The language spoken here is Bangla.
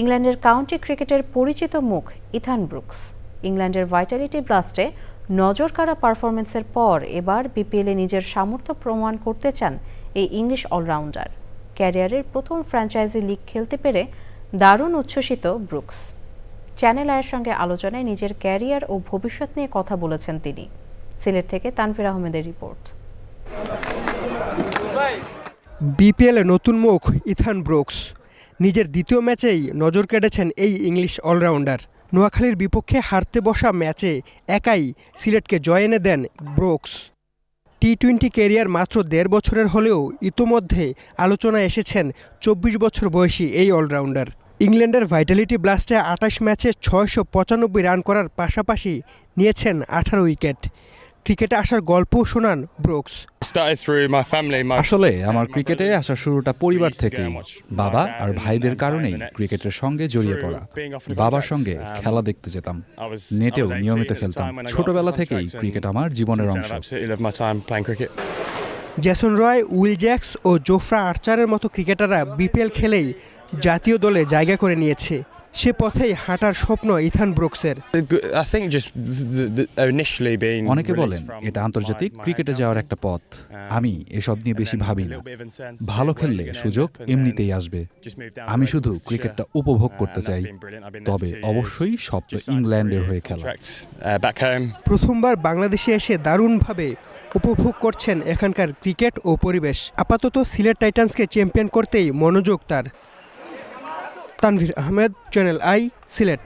ইংল্যান্ডের কাউন্টি ক্রিকেটের পরিচিত মুখ ইথান ব্রুকস। ইংল্যান্ডের ভাইটালিটি ব্লাস্টে নজর কাড়া পারফরমেন্সের পর এবার বিপিএলে নিজের সামর্থ্য প্রমাণ করতে চান এই ইংলিশ অলরাউন্ডার। ক্যারিয়ারের প্রথম ফ্র্যাঞ্চাইজি লিগ খেলতে পেরে দারুণ উচ্ছ্বসিত ব্রুকস। চ্যানেল আয়ের সঙ্গে আলোচনায় নিজের ক্যারিয়ার ও ভবিষ্যৎ নিয়ে কথা বলেছেন তিনি। সিলেট থেকে তানভীর আহমেদের রিপোর্ট। বিপিএলে নতুন মুখ ইথান ব্রুকস। নিজের দ্বিতীয় ম্যাচেই নজর কেটেছেন এই ইংলিশ অলরাউন্ডার। নোয়াখালীর বিপক্ষে হারতে বসা ম্যাচে একাই সিলেটকে জয় এনে দেন ব্রুকস। টি টোয়েন্টি ক্যারিয়ার মাত্র দেড় বছরের হলেও ইতোমধ্যে আলোচনায় এসেছেন চব্বিশ বছর বয়সী এই অলরাউন্ডার। ইংল্যান্ডের ভাইটালিটি ব্লাস্টে আঠাশ ম্যাচে ছয়শো পঁচানব্বই রান করার পাশাপাশি নিয়েছেন আঠারো উইকেট। ক্রিকেটে আসার গল্প শোনান ব্রুকস। আসলে আমার ক্রিকেটে আসার শুরুটা পরিবার থেকে বাবা আর ভাইদের কারণেই ক্রিকেটের সঙ্গে জড়িয়ে পড়া। বাবার সঙ্গে খেলা দেখতে যেতাম। নেটেও নিয়মিত খেলতাম। ছোটবেলা থেকেই ক্রিকেট আমার জীবনের অংশ. জেসন রয় উইল জ্যাক্স ও জোফরা আর্চারের মতো ক্রিকেটাররা বিপিএল খেলেই জাতীয় দলে জায়গা করে নিয়েছে। সে পথে হাঁটার স্বপ্ন ইথান ব্রুকসের। অনেকে বলেন এটা আন্তর্জাতিক ক্রিকেটে যাওয়ার একটা পথ। আমি এসব নিয়ে বেশি ভাবি না। ভালো খেললে সুযোগ এমনিতেই আসবে। আমি শুধু ক্রিকেটটা উপভোগ করতে চাই। তবে অবশ্যই সপ্তম ইংল্যান্ডের হয়ে খেলা। প্রথমবার বাংলাদেশে এসে দারুণভাবে উপভোগ করছেন এখানকার ক্রিকেট ও পরিবেশ। আপাতত সিলেট টাইটান্সকে চ্যাম্পিয়ন করতেই মনোযোগ তার। Tanvir Ahmed channel I Sylhet.